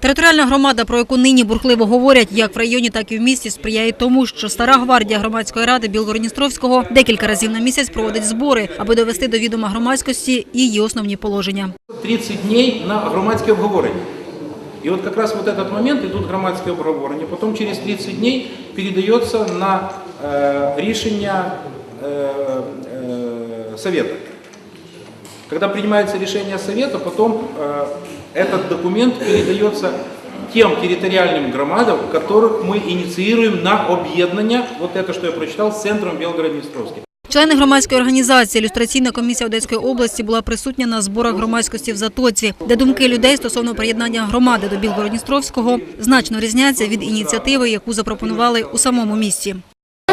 Територіальна громада, про яку нині бурхливо говорять, як в районі, так і в місті, сприяє тому, що стара гвардія громадської ради Білгородністровського декілька разів на місяць проводить збори, аби довести до відома громадськості її основні положення. 30 дней на громадське обговорення. И вот как раз вот этот момент идут громадские обговорения, потом через 30 дней передается на э, решение э, э, совета. Когда принимается решение совета, потом э, этот документ передается тем территориальным громадам, которых мы инициируем на объединение, вот это, что я прочитал, с центром Белгород-Днестровский. Члени громадської організації Люстраційна комісія Одеської області була присутня на зборах громадськості в Затоці, де думки людей стосовно приєднання громади до Білгородністровського значно різняться від ініціативи, яку запропонували у самому місті.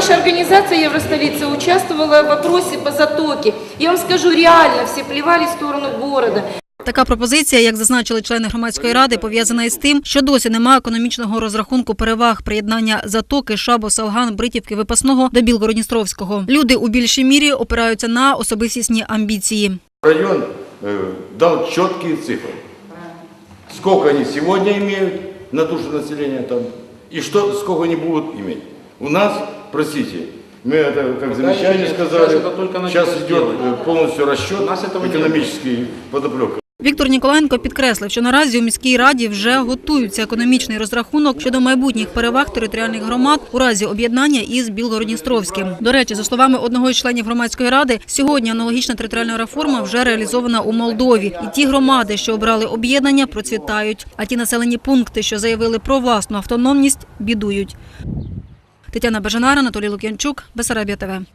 Наша организация Евростолица участвовала в вопросе по затоке. Я вам скажу, реально все плевали в сторону города. Така пропозиція, як зазначили члени громадської ради, пов'язана із тим, що досі немає економічного розрахунку переваг приєднання затоки, шабо, салган, бритівки, випасного до Білгородністровського. Люди у більшій мірі опираються на особистісні амбіції. Район э, дал четкие цифры. Сколько они сегодня имеют на душу населения там и что, сколько они будут иметь. У нас, простите, мы это как Пока замечание еще нет. сказали, Сейчас это только сейчас началось идет делать. э, полностью расчет, У нас этого не экономический подоплека. Віктор Ніколаєнко підкреслив, що наразі у міській раді вже готується економічний розрахунок щодо майбутніх переваг територіальних громад у разі об'єднання із Білгородністровським. До речі, за словами одного із членів громадської ради, сьогодні аналогічна територіальна реформа вже реалізована у Молдові, і ті громади, що обрали об'єднання, процвітають. А ті населені пункти, що заявили про власну автономність, бідують. Тетяна Бажанара, Анатолій Лук'янчук, Бесарабія ТВ.